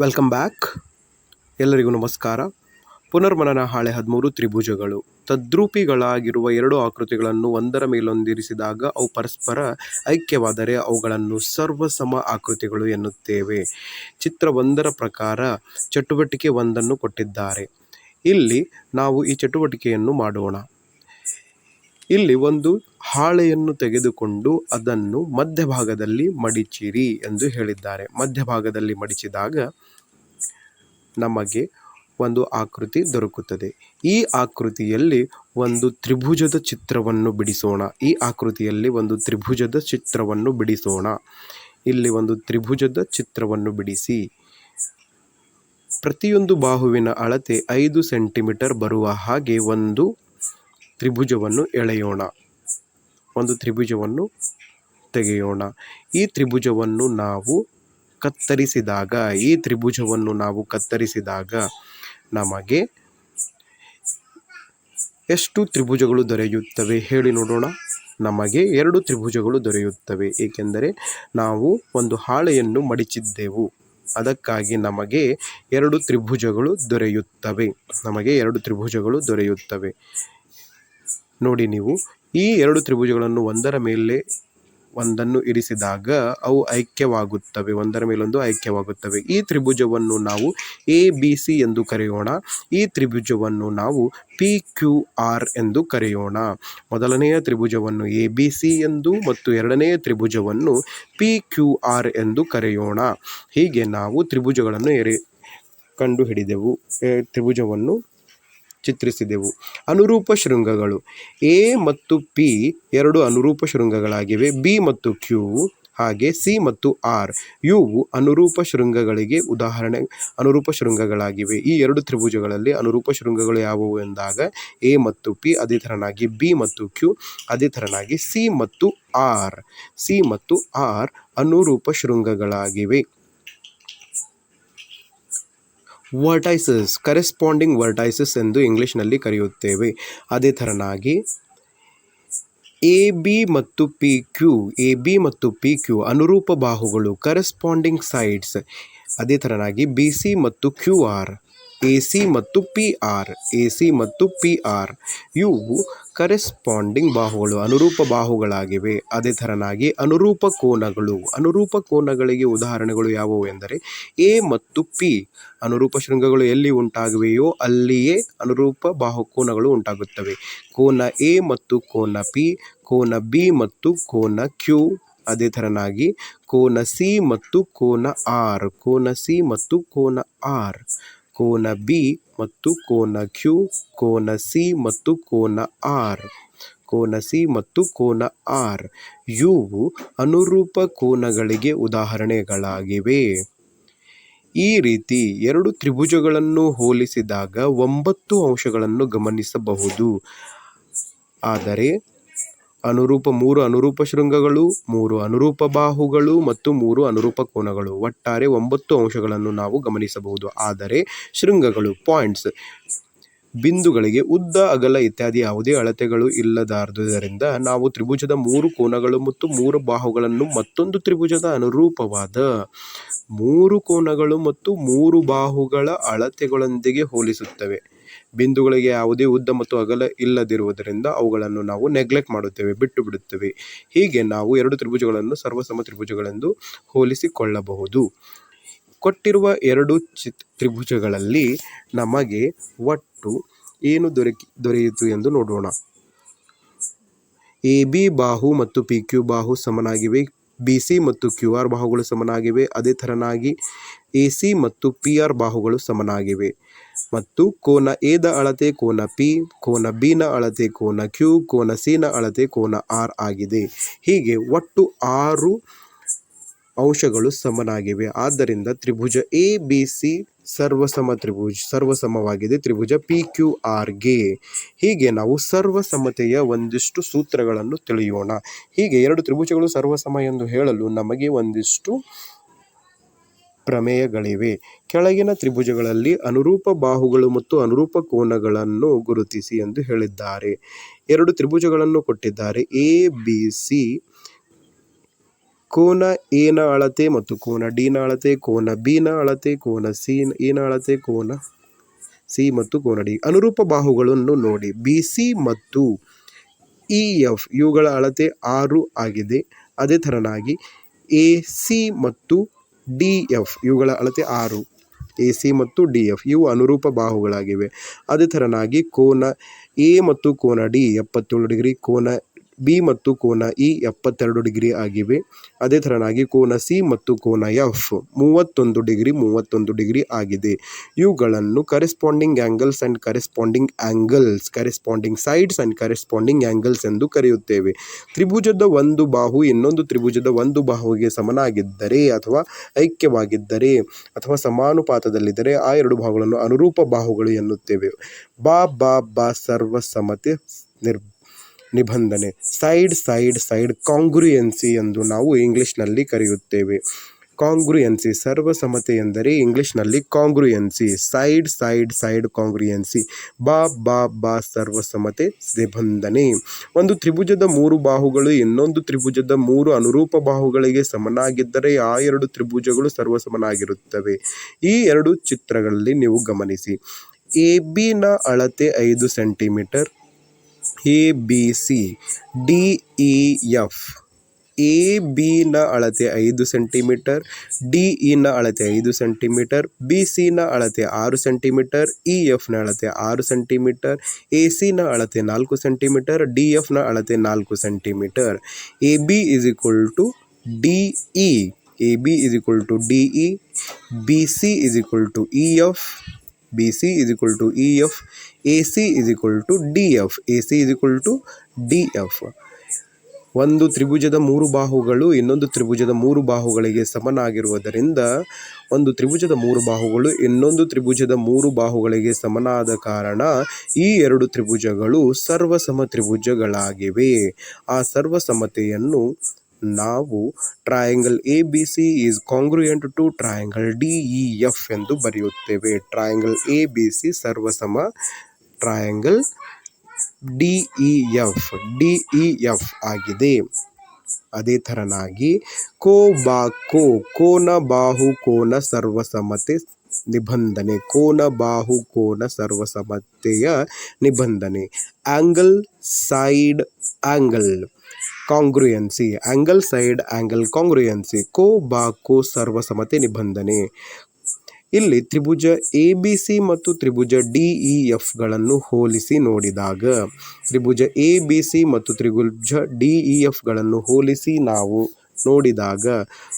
Welcome back ಎಲ್ಲರಿಗೂ ನಮಸ್ಕಾರ. ಪುನರ್ಮನನ ಹಾಳೆ ಹದಿಮೂರು ತ್ರಿಭುಜಗಳು. ತದ್ರೂಪಿಗಳಾಗಿರುವ ಎರಡು ಆಕೃತಿಗಳನ್ನು ಒಂದರ ಮೇಲೊಂದಿರಿಸಿದಾಗ ಅವು ಪರಸ್ಪರ ಐಕ್ಯವಾದರೆ ಅವುಗಳನ್ನು ಸರ್ವಸಮ ಆಕೃತಿಗಳು ಎನ್ನುತ್ತೇವೆ. ಚಿತ್ರ ಒಂದರ ಪ್ರಕಾರ ಚಟುವಟಿಕೆ ಒಂದನ್ನು ಕೊಟ್ಟಿದ್ದಾರೆ. ಇಲ್ಲಿ ನಾವು ಈ ಚಟುವಟಿಕೆಯನ್ನು ಮಾಡೋಣ. ಇಲ್ಲಿ ಒಂದು ಹಾಳೆಯನ್ನು ತೆಗೆದುಕೊಂಡು ಅದನ್ನು ಮಧ್ಯಭಾಗದಲ್ಲಿ ಮಡಿಚಿರಿ ಎಂದು ಹೇಳಿದ್ದಾರೆ. ಮಧ್ಯಭಾಗದಲ್ಲಿ ಮಡಿಚಿದಾಗ ನಮಗೆ ಒಂದು ಆಕೃತಿ ದೊರಕುತ್ತದೆ. ಈ ಆಕೃತಿಯಲ್ಲಿ ಒಂದು ತ್ರಿಭುಜದ ಚಿತ್ರವನ್ನು ಬಿಡಿಸೋಣ. ಈ ಆಕೃತಿಯಲ್ಲಿ ಒಂದು ತ್ರಿಭುಜದ ಚಿತ್ರವನ್ನು ಬಿಡಿಸೋಣ. ಇಲ್ಲಿ ಒಂದು ತ್ರಿಭುಜದ ಚಿತ್ರವನ್ನು ಬಿಡಿಸಿ. ಪ್ರತಿಯೊಂದು ಬಾಹುವಿನ ಅಳತೆ ಐದು ಸೆಂಟಿಮೀಟರ್ ಬರುವ ಹಾಗೆ ಒಂದು ತ್ರಿಭುಜವನ್ನು ಎಳೆಯೋಣ. ಒಂದು ತ್ರಿಭುಜವನ್ನು ತೆಗೆಯೋಣ. ಈ ತ್ರಿಭುಜವನ್ನು ನಾವು ಕತ್ತರಿಸಿದಾಗ, ಈ ತ್ರಿಭುಜವನ್ನು ನಾವು ಕತ್ತರಿಸಿದಾಗ ನಮಗೆ ಎಷ್ಟು ತ್ರಿಭುಜಗಳು ದೊರೆಯುತ್ತವೆ ಹೇಳಿ ನೋಡೋಣ. ನಮಗೆ ಎರಡು ತ್ರಿಭುಜಗಳು ದೊರೆಯುತ್ತವೆ, ಏಕೆಂದರೆ ನಾವು ಒಂದು ಹಾಳೆಯನ್ನು ಮಡಿಚಿದ್ದೆವು. ಅದಕ್ಕಾಗಿ ನಮಗೆ ಎರಡು ತ್ರಿಭುಜಗಳು ದೊರೆಯುತ್ತವೆ. ನಮಗೆ ಎರಡು ತ್ರಿಭುಜಗಳು ದೊರೆಯುತ್ತವೆ. ನೋಡಿ ನೀವು, ಈ ಎರಡು ತ್ರಿಭುಜಗಳನ್ನು ಒಂದರ ಮೇಲೆ ಒಂದನ್ನು ಇರಿಸಿದಾಗ ಅವು ಐಕ್ಯವಾಗುತ್ತವೆ. ಒಂದರ ಮೇಲೊಂದು ಐಕ್ಯವಾಗುತ್ತವೆ. ಈ ತ್ರಿಭುಜವನ್ನು ನಾವು ಎ ಬಿ ಸಿ ಎಂದು ಕರೆಯೋಣ. ಈ ತ್ರಿಭುಜವನ್ನು ನಾವು ಪಿ ಕ್ಯೂ ಆರ್ ಎಂದು ಕರೆಯೋಣ. ಮೊದಲನೆಯ ತ್ರಿಭುಜವನ್ನು ಎ ಬಿ ಸಿ ಎಂದು ಮತ್ತು ಎರಡನೆಯ ತ್ರಿಭುಜವನ್ನು ಪಿ ಕ್ಯೂ ಆರ್ ಎಂದು ಕರೆಯೋಣ. ಹೀಗೆ ನಾವು ತ್ರಿಭುಜಗಳನ್ನು ಎರೆ, ಕಂಡುಹಿಡಿದೆವು. ತ್ರಿಭುಜವನ್ನು ಚಿತ್ರಿಸಿದೆವು. ಅನುರೂಪ ಶೃಂಗಗಳು. ಎ ಮತ್ತು ಪಿ ಎರಡು ಅನುರೂಪ ಶೃಂಗಗಳಾಗಿವೆ. ಬಿ ಮತ್ತು ಕ್ಯೂ ಹಾಗೆ ಸಿ ಮತ್ತು ಆರ್. ಇವು ಅನುರೂಪ ಶೃಂಗಗಳಿಗೆ ಉದಾಹರಣೆ, ಅನುರೂಪ ಶೃಂಗಗಳಾಗಿವೆ. ಈ ಎರಡು ತ್ರಿಭುಜಗಳಲ್ಲಿ ಅನುರೂಪ ಶೃಂಗಗಳು ಯಾವುವು ಎಂದಾಗ ಎ ಮತ್ತು ಪಿ ಅದೇ ಥರನಾಗಿ ಬಿ ಮತ್ತು ಕ್ಯೂ ಅದೇ ಥರನಾಗಿ ಸಿ ಮತ್ತು ಆರ್. ಸಿ ಮತ್ತು ಆರ್ ಅನುರೂಪ ಶೃಂಗಗಳಾಗಿವೆ. ವರ್ಟೈಸಸ್ ಕರೆಸ್ಪಾಂಡಿಂಗ್ ವರ್ಟೈಸಸ್ ಎಂದು ಇಂಗ್ಲೀಷ್ನಲ್ಲಿ ಕರೆಯುತ್ತೇವೆ. ಅದೇ ಥರನಾಗಿ ಎ ಬಿ ಮತ್ತು ಪಿ ಕ್ಯೂ, ಎ ಬಿ ಮತ್ತು ಪಿ ಕ್ಯೂ ಅನುರೂಪ ಬಾಹುಗಳು ಕರೆಸ್ಪಾಂಡಿಂಗ್ ಸೈಡ್ಸ್ ಅದೇ ಥರನಾಗಿ ಬಿ ಸಿ ಮತ್ತು ಕ್ಯೂ ಆರ್. ಎ ಸಿ ಮತ್ತು ಪಿ ಆರ್ ಎ ಸಿ ಮತ್ತು ಪಿ ಆರ್ ಇವು ಕರೆಸ್ಪಾಂಡಿಂಗ್ ಬಾಹುಗಳು, ಅನುರೂಪ ಬಾಹುಗಳಾಗಿವೆ. ಅದೇ ಥರನಾಗಿ ಅನುರೂಪ ಕೋನಗಳು. ಅನುರೂಪ ಕೋನಗಳಿಗೆ ಉದಾಹರಣೆಗಳು ಯಾವುವು ಎಂದರೆ, ಎ ಮತ್ತು ಪಿ ಅನುರೂಪ ಶೃಂಗಗಳು ಎಲ್ಲಿ ಉಂಟಾಗುವೆಯೋ ಅಲ್ಲಿಯೇ ಅನುರೂಪ ಬಾಹು ಕೋನಗಳು ಉಂಟಾಗುತ್ತವೆ. ಕೋನ ಎ ಮತ್ತು ಕೋನ ಪಿ, ಕೋನ ಬಿ ಮತ್ತು ಕೋನ ಕ್ಯೂ. ಅದೇ ಥರನಾಗಿ ಕೋನ ಸಿ ಮತ್ತು ಕೋನ ಆರ್, ಕೋನ ಸಿ ಮತ್ತು ಕೋನ ಆರ್. ಕೋನ ಬಿ ಮತ್ತು ಕೋನ ಕ್ಯೂ, ಕೋನ ಸಿ ಮತ್ತು ಕೋನ ಆರ್. ಕೋನ ಸಿ ಮತ್ತು ಕೋನ ಆರ್. ಇವು ಅನುರೂಪ ಕೋನಗಳಿಗೆ ಉದಾಹರಣೆಗಳಾಗಿವೆ. ಈ ರೀತಿ ಎರಡು ತ್ರಿಭುಜಗಳನ್ನು ಹೋಲಿಸಿದಾಗ ಒಂಬತ್ತು ಅಂಶಗಳನ್ನು ಗಮನಿಸಬಹುದು. ಆದರೆ ಅನುರೂಪ ಮೂರು ಅನುರೂಪ ಶೃಂಗಗಳು, ಮೂರು ಅನುರೂಪ ಬಾಹುಗಳು ಮತ್ತು ಮೂರು ಅನುರೂಪ ಕೋನಗಳು. ಒಟ್ಟಾರೆ ಒಂಬತ್ತು ಅಂಶಗಳನ್ನು ನಾವು ಗಮನಿಸಬಹುದು. ಆದರೆ ಶೃಂಗಗಳು ಪಾಯಿಂಟ್ಸ್ ಬಿಂದುಗಳಿಗೆ ಉದ್ದ, ಅಗಲ ಇತ್ಯಾದಿ ಯಾವುದೇ ಅಳತೆಗಳು ಇಲ್ಲದಾರ್ದುದರಿಂದ ನಾವು ತ್ರಿಭುಜದ ಮೂರು ಕೋನಗಳು ಮತ್ತು ಮೂರು ಬಾಹುಗಳನ್ನು ಮತ್ತೊಂದು ತ್ರಿಭುಜದ ಅನುರೂಪವಾದ ಮೂರು ಕೋನಗಳು ಮತ್ತು ಮೂರು ಬಾಹುಗಳ ಅಳತೆಗಳೊಂದಿಗೆ ಹೋಲಿಸುತ್ತವೆ. ಬಿಂದುಗಳಿಗೆ ಯಾವುದೇ ಉದ್ದ ಮತ್ತು ಅಗಲ ಇಲ್ಲದಿರುವುದರಿಂದ ಅವುಗಳನ್ನು ನಾವು ನೆಗ್ಲೆಕ್ಟ್ ಮಾಡುತ್ತೇವೆ, ಬಿಟ್ಟು ಬಿಡುತ್ತೇವೆ. ಹೀಗೆ ನಾವು ಎರಡು ತ್ರಿಭುಜಗಳನ್ನು ಸರ್ವಸಮ ತ್ರಿಭುಜಗಳೆಂದು ಹೋಲಿಸಿಕೊಳ್ಳಬಹುದು. ಕೊಟ್ಟಿರುವ ಎರಡು ಚಿತ್ ತ್ರಿಭುಜಗಳಲ್ಲಿ ನಮಗೆ ಒಟ್ಟು ಏನು ದೊರಕಿ, ದೊರೆಯಿತು ಎಂದು ನೋಡೋಣ. ಎ, ಬಿ ಬಾಹು ಮತ್ತು ಪಿ, ಕ್ಯೂ ಬಾಹು ಸಮನಾಗಿವೆ, ಬಿ, ಸಿ ಮತ್ತು ಕ್ಯೂ ಆರ್ ಬಾಹುಗಳು ಸಮನಾಗಿವೆ, ಅದೇ ಥರನಾಗಿ ಎ, ಸಿ ಮತ್ತು ಪಿ ಆರ್ ಬಾಹುಗಳು ಸಮನಾಗಿವೆ. ಮತ್ತು ಕೋನ ಎದ ಅಳತೆ ಕೋನ ಪಿ, ಕೋನ ಬಿನ ಅಳತೆ ಕೋನ ಕ್ಯೂ, ಕೋನ ಸಿನ ಅಳತೆ ಕೋನ ಆರ್ ಆಗಿದೆ. ಹೀಗೆ ಒಟ್ಟು ಆರು ಅಂಶಗಳು ಸಮನಾಗಿವೆ. ಆದ್ದರಿಂದ ತ್ರಿಭುಜ ಎ, ಬಿ, ಸಿ ಸರ್ವಸಮ ತ್ರಿಭುಜ, ಸರ್ವಸಮವಾಗಿದೆ. ತ್ರಿಭುಜ ಪಿ, ಕ್ಯೂ ಆರ್ಗೆ ಹೀಗೆ ನಾವು ಸರ್ವಸಮತೆಯ ಒಂದಿಷ್ಟು ಸೂತ್ರಗಳನ್ನು ತಿಳಿಯೋಣ. ಹೀಗೆ ಎರಡು ತ್ರಿಭುಜಗಳು ಸರ್ವಸಮ ಎಂದು ಹೇಳಲು ನಮಗೆ ಒಂದಿಷ್ಟು ಪ್ರಮೇಯಗಳಿವೆ. ಕೆಳಗಿನ ತ್ರಿಭುಜಗಳಲ್ಲಿ ಅನುರೂಪ ಬಾಹುಗಳು ಮತ್ತು ಅನುರೂಪ ಕೋನಗಳನ್ನು ಗುರುತಿಸಿ ಎಂದು ಹೇಳಿದ್ದಾರೆ. ಎರಡು ತ್ರಿಭುಜಗಳನ್ನು ಕೊಟ್ಟಿದ್ದಾರೆ. A, B, C. ಕೋನ ಎನ ಅಳತೆ ಮತ್ತು ಕೋನ ಡಿನ ಅಳತೆ, ಕೋನ ಬಿನ ಅಳತೆ, ಕೋನ ಸಿ ಏನ ಅಳತೆ, ಕೋನ ಸಿ ಮತ್ತು ಕೋನ ಡಿ. ಅನುರೂಪ ಬಾಹುಗಳನ್ನು ನೋಡಿ. ಬಿ, ಸಿ ಮತ್ತು ಇ, ಎಫ್ ಇವುಗಳ ಅಳತೆ ಆರು ಆಗಿದೆ. ಅದೇ ಥರನಾಗಿ ಎ, ಸಿ ಮತ್ತು ಡಿ ಎಫ್, ಇವುಗಳ ಅಳತೆ ಆರು. ಎ, ಸಿ ಮತ್ತು ಡಿ ಎಫ್, ಇವು ಅನುರೂಪ ಬಾಹುಗಳಾಗಿವೆ. ಅದೇ ಥರನಾಗಿ ಕೋನ ಎ ಮತ್ತು ಕೋನ ಡಿ, ಎಪ್ಪತ್ತೇಳು ಡಿಗ್ರಿ, ಕೋನ ಬಿ ಮತ್ತು ಕೋನ ಇ ಎಪ್ಪತ್ತೆರಡು ಡಿಗ್ರಿ ಆಗಿವೆ. ಅದೇ ಥರನಾಗಿ ಕೋನ ಸಿ ಮತ್ತು ಕೋನ ಎಫ್ ಮೂವತ್ತೊಂದು ಡಿಗ್ರಿ ಮೂವತ್ತೊಂದು ಡಿಗ್ರಿ ಆಗಿದೆ. ಇವುಗಳನ್ನು corresponding angles and corresponding angles corresponding sides and corresponding angles ಎಂದು ಕರೆಯುತ್ತೇವೆ. ತ್ರಿಭುಜದ ಒಂದು ಬಾಹು ಇನ್ನೊಂದು ತ್ರಿಭುಜದ ಒಂದು ಬಾಹುವಿಗೆ ಸಮನಾಗಿದ್ದರೆ ಅಥವಾ ಐಕ್ಯವಾಗಿದ್ದರೆ ಅಥವಾ ಸಮಾನುಪಾತದಲ್ಲಿದ್ದರೆ ಆ ಎರಡು ಬಾಹುಗಳನ್ನು ಅನುರೂಪ ಬಾಹುಗಳು ಎನ್ನುತ್ತೇವೆ. ಬಾ ಬಾ ಬಾ, ಸರ್ವಸಮತೆ ನಿರ್ ನಿಬಂಧನೆ, ಸೈಡ್ ಸೈಡ್ ಸೈಡ್, ಕಾಂಗ್ರುಯೆನ್ಸಿ ಎಂದು ನಾವು ಇಂಗ್ಲಿಷ್ನಲ್ಲಿ ಕರೆಯುತ್ತೇವೆ. ಕಾಂಗ್ರುಯೆನ್ಸಿ, ಸರ್ವಸಮ್ಮತೆ ಎಂದರೆ ಇಂಗ್ಲಿಷ್ನಲ್ಲಿ congruency, side side side congruency, ಬಾ ಬಾ ಬಾ, ಸರ್ವಸಮ್ಮತೆ, ನಿಬಂಧನೆ. ಒಂದು ತ್ರಿಭುಜದ ಮೂರು ಬಾಹುಗಳು, ಇನ್ನೊಂದು ತ್ರಿಭುಜದ ಮೂರು ಅನುರೂಪ ಬಾಹುಗಳಿಗೆ ಸಮನಾಗಿದ್ದರೆ ಆ ಎರಡು ತ್ರಿಭುಜಗಳು ಸರ್ವಸಮನಾಗಿರುತ್ತವೆ ಈ ಎರಡು ಚಿತ್ರಗಳಲ್ಲಿ ನೀವು ಗಮನಿಸಿ. ಎ ಬಿನ ಅಳತೆ ಐದು centimetre A B C D E F A ಬಿನ ಅಳತೆ ಐದು ಸೆಂಟಿಮೀಟರ್ ಡಿ ಇನ ಅಳತೆ ಐದು ಸೆಂಟಿಮೀಟರ್ ಬಿ ಸಿನ ಅಳತೆ ಆರು ಸೆಂಟಿಮೀಟರ್ ಇ ಎಫ್ನ ಅಳತೆ ಆರು ಸೆಂಟಿಮೀಟರ್ ಎ ಸಿನ ಅಳತೆ ನಾಲ್ಕು ಸೆಂಟಿಮೀಟರ್ ಡಿ ಎಫ್ನ ಅಳತೆ ನಾಲ್ಕು centimetre. A B is equal to D E A B is equal to D E B C is equal to E F B C is equal to E F A C is to D F A C to D F ಒಂದು ತ್ರಿಭುಜದ ಮೂರು ಬಾಹುಗಳು ಇನ್ನೊಂದು ತ್ರಿಭುಜದ ಮೂರು ಬಾಹುಗಳಿಗೆ ಸಮನಾಗಿರುವುದರಿಂದ ಒಂದು ತ್ರಿಭುಜದ ಮೂರು ಬಾಹುಗಳು ಇನ್ನೊಂದು ತ್ರಿಭುಜದ ಮೂರು ಬಾಹುಗಳಿಗೆ ಸಮನಾದ ಕಾರಣ ಈ ಎರಡು ತ್ರಿಭುಜಗಳು ಸರ್ವಸಮ ತ್ರಿಭುಜಗಳಾಗಿವೆ. ಆ ಸರ್ವಸಮತೆಯನ್ನು ನಾವು triangle A B C is congruent to triangle D E F ಎಂದು ಬರೆಯುತ್ತೇವೆ. Triangle A B C ಸರ್ವಸಮ triangle D E F D E F ಆಗಿದೆ. ಅದೇ ಥರನಾಗಿ ಕೋ ಬಾ ಕೋ, ಕೋನ ಬಾಹು ಕೋನ ಸರ್ವಸಮತೆ ನಿಬಂಧನೆ, ಕೋನ ಬಾಹು ಕೋನ ಸರ್ವಸಮತೆಯ ನಿಬಂಧನೆ. Angle side angle congruency angle side angle congruency ಕೋ ಬಾ ಕೋ ಸರ್ವಸಮತೆ ನಿಬಂಧನೆ ಇಲ್ಲಿ ತ್ರಿಭುಜ ಎ ಬಿ ಸಿ ಮತ್ತು ತ್ರಿಭುಜ ಡಿ ಇ ಎಫ್ಗಳನ್ನು ಹೋಲಿಸಿ ನೋಡಿದಾಗ, ತ್ರಿಭುಜ ಎ ಬಿ ಸಿ ಮತ್ತು ತ್ರಿಭುಜ ಡಿ ಇ ಎಫ್ಗಳನ್ನು ಹೋಲಿಸಿ ನಾವು ನೋಡಿದಾಗ,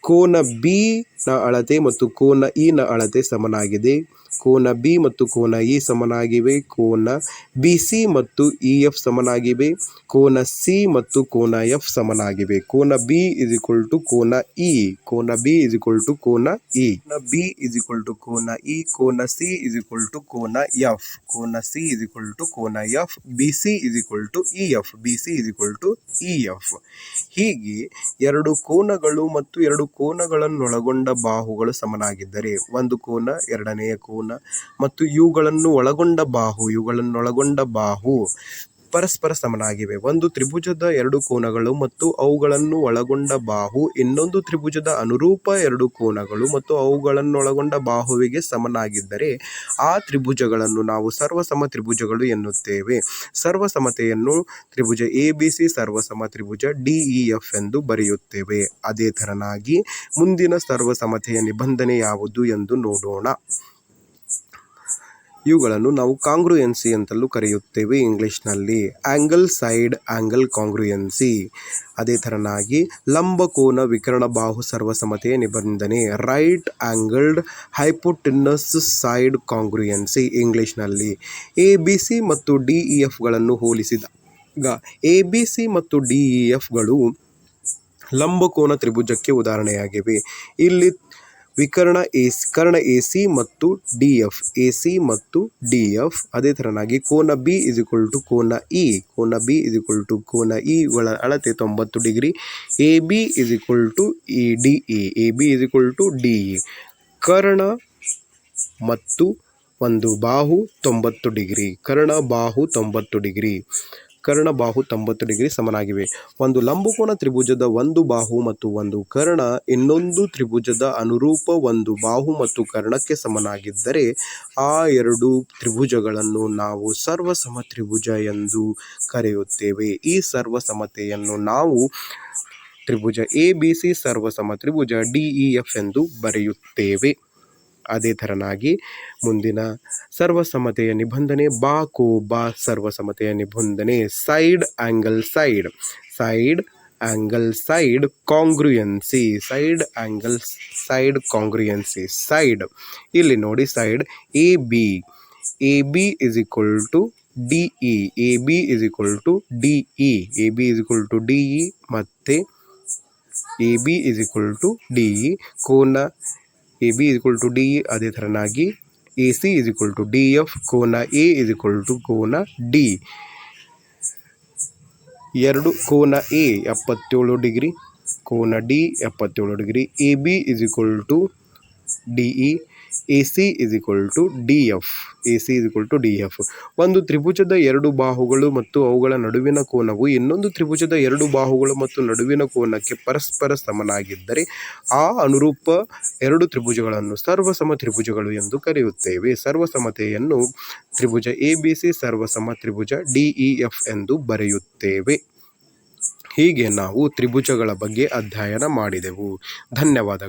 ಕೋನ ಬಿ ನ ಅಳತೆ ಮತ್ತು ಕೋನ ಇ ನ ಅಳತೆ ಸಮನಾಗಿದೆ. ಕೋನ ಬಿ ಮತ್ತು ಕೋನ ಇ ಸಮನಾಗಿವೆ. ಕೋನ ಬಿ, ಸಿ ಮತ್ತು ಇ, ಎಫ್ ಸಮನಾಗಿವೆ. ಕೋನ ಸಿ ಮತ್ತು ಕೋನ ಎಫ್ ಸಮನಾಗಿವೆ. ಕೋನ ಬಿ ಇಸ್ ಈಕ್ವಲ್ ಟು ಕೋನ ಇ. ಕೋನ ಬಿ ಇಸ್ ಈಕ್ವಲ್ ಟು ಕೋನ E. B is equal to ಕೋನ ಇ. ಕೋನ ಸಿ ಇಸ್ ಈಕ್ವಲ್ ಟು ಕೋನ ಎಫ್. ಕೋನ ಸಿ ಇಸ್ ಈಕ್ವಲ್ ಟು ಕೋನ F. B C is equal to E F. B C is equal to E F. ಹೀಗೆ ಎರಡು ಕೋನಗಳು ಮತ್ತು ಎರಡು ಕೋನಗಳನ್ನೊಳಗೊಂಡ ಬಾಹುಗಳು ಸಮನಾಗಿದ್ದರೆ ಒಂದು ಕೋನ, ಎರಡನೆಯ ಕೋನ ಮತ್ತು ಇವುಗಳನ್ನು ಒಳಗೊಂಡ ಬಾಹು, ಇವುಗಳನ್ನೊಳಗೊಂಡ ಬಾಹು ಪರಸ್ಪರ ಸಮನಾಗಿವೆ. ಒಂದು ತ್ರಿಭುಜದ ಎರಡು ಕೋನಗಳು ಮತ್ತು ಅವುಗಳನ್ನು ಒಳಗೊಂಡ ಬಾಹು, ಇನ್ನೊಂದು ತ್ರಿಭುಜದ ಅನುರೂಪ ಎರಡು ಕೋನಗಳು ಮತ್ತು ಅವುಗಳನ್ನೊಳಗೊಂಡ ಬಾಹುವಿಗೆ ಸಮನಾಗಿದ್ದರೆ ಆ ತ್ರಿಭುಜಗಳನ್ನು ನಾವು ಸರ್ವಸಮ ತ್ರಿಭುಜಗಳು ಎನ್ನುತ್ತೇವೆ. ಸರ್ವಸಮತೆಯನ್ನು ತ್ರಿಭುಜ ಎ ಬಿ ಸಿ ಸರ್ವಸಮ ತ್ರಿಭುಜ ಡಿ ಇ ಎಫ್ ಎಂದು ಬರೆಯುತ್ತೇವೆ. ಅದೇ ಥರನಾಗಿ ಮುಂದಿನ ಸರ್ವಸಮತೆಯ ನಿಬಂಧನೆ ಯಾವುದು ಎಂದು ನೋಡೋಣ. ಇವುಗಳನ್ನು ನಾವು ಕಾಂಗ್ರುಯೆನ್ಸಿ ಅಂತಲೂ ಕರೆಯುತ್ತೇವೆ ಇಂಗ್ಲಿಷ್ನಲ್ಲಿ. Angle side angle congruency. ಅದೇ ಥರನಾಗಿ ಲಂಬಕೋನ ವಿಕರಣ ಬಾಹು ಸರ್ವಸಮತೆಯ ನಿಬಂಧನೆ, right angled hypotenuse side congruency ಇಂಗ್ಲಿಷ್ನಲ್ಲಿ. ಎ ಬಿ ಸಿ ಮತ್ತು ಡಿ ಇ ಎಫ್ಗಳನ್ನು ಹೋಲಿಸಿದಾಗ ಎ ಬಿ ಸಿ ಮತ್ತು ಡಿ ಇ ಎಫ್ಗಳು ಲಂಬಕೋನ ತ್ರಿಭುಜಕ್ಕೆ ಉದಾಹರಣೆಯಾಗಿವೆ. ಇಲ್ಲಿ ವಿಕರ್ಣ ಎ ಕರ್ಣ ಎ ಸಿ ಮತ್ತು ಡಿ ಎಫ್. ಎ ಸಿ ಮತ್ತು ಡಿ ಎಫ್. ಅದೇ ಥರನಾಗಿ ಕೋನ ಬಿ ಇಸ್ ಈಕ್ವಲ್ ಟು ಕೋನ ಇ. ಕೋನ ಬಿ ಇಸ್ ಈಕ್ವಲ್ ಟು ಕೋನ ಇ ಒಳ ಅಳತೆ ತೊಂಬತ್ತು degree. A B is equal to E D A. A B is equal to D A. Karna ಮತ್ತು ಒಂದು ಬಾಹು ತೊಂಬತ್ತು ಡಿಗ್ರಿ. ಕರ್ಣ ಬಾಹು ತೊಂಬತ್ತು ಡಿಗ್ರಿ. ಕರ್ಣ ಬಾಹು ತೊಂಬತ್ತು ಡಿಗ್ರಿ ಸಮನಾಗಿವೆ. ಒಂದು ಲಂಬಕೋನ ತ್ರಿಭುಜದ ಒಂದು ಬಾಹು ಮತ್ತು ಒಂದು ಕರ್ಣ, ಇನ್ನೊಂದು ತ್ರಿಭುಜದ ಅನುರೂಪ ಒಂದು ಬಾಹು ಮತ್ತು ಕರ್ಣಕ್ಕೆ ಸಮನಾಗಿದ್ದರೆ ಆ ಎರಡು ತ್ರಿಭುಜಗಳನ್ನು ನಾವು ಸರ್ವಸಮ ತ್ರಿಭುಜ ಎಂದು ಕರೆಯುತ್ತೇವೆ. ಈ ಸರ್ವಸಮತೆಯನ್ನು ನಾವು ತ್ರಿಭುಜ ಎ, ಬಿ, ಸಿ, ಸರ್ವಸಮ ತ್ರಿಭುಜ, ಡಿ, ಇ, ಎಫ್ ಎಂದು ಬರೆಯುತ್ತೇವೆ. ಅದೇ ಥರನಾಗಿ ಮುಂದಿನ ಸರ್ವಸಮತೆಯ ನಿಬಂಧನೆ ಬಾ ಕೋ ಬಾ ಸರ್ವಸಮತೆಯ ನಿಬಂಧನೆ side angle side. Side angle side congruency. Side angle side congruency. Side. ಇಲ್ಲಿ ನೋಡಿ side A B. A B is equal to D E. A B is equal to D E. A B is equal to D E ಮತ್ತು A B is equal to D E. ಕೋನ A B is equal to D E ಅದೇ ಥರನಾಗಿ A C is equal to D F ಕೋನ A is equal to ಕೋನ D ಎರಡು, ಕೋನ A ಎಪ್ಪತ್ತೇಳು degree, ಕೋನ ಡಿ ಎಪ್ಪತ್ತೇಳು degree A B is equal to D E A C is equal to D F. A C is equal to D F. ಒಂದು ತ್ರಿಭುಜದ ಎರಡು ಬಾಹುಗಳು ಮತ್ತು ಅವುಗಳ ನಡುವಿನ ಕೋನವು ಇನ್ನೊಂದು ತ್ರಿಭುಜದ ಎರಡು ಬಾಹುಗಳು ಮತ್ತು ನಡುವಿನ ಕೋನಕ್ಕೆ ಪರಸ್ಪರ ಸಮನಾಗಿದ್ದರೆ ಆ ಅನುರೂಪ ಎರಡು ತ್ರಿಭುಜಗಳನ್ನು ಸರ್ವಸಮ ತ್ರಿಭುಜಗಳು ಎಂದು ಕರೆಯುತ್ತೇವೆ. ಸರ್ವಸಮತೆಯನ್ನು ತ್ರಿಭುಜ ಎ, ಬಿ, ಸಿ, ಸರ್ವಸಮ ತ್ರಿಭುಜ ಡಿ ಎಫ್ ಎಂದು ಬರೆಯುತ್ತೇವೆ. ಹೀಗೆ ನಾವು ತ್ರಿಭುಜಗಳ ಬಗ್ಗೆ ಅಧ್ಯಯನ ಮಾಡಿದೆವು. ಧನ್ಯವಾದಗಳು.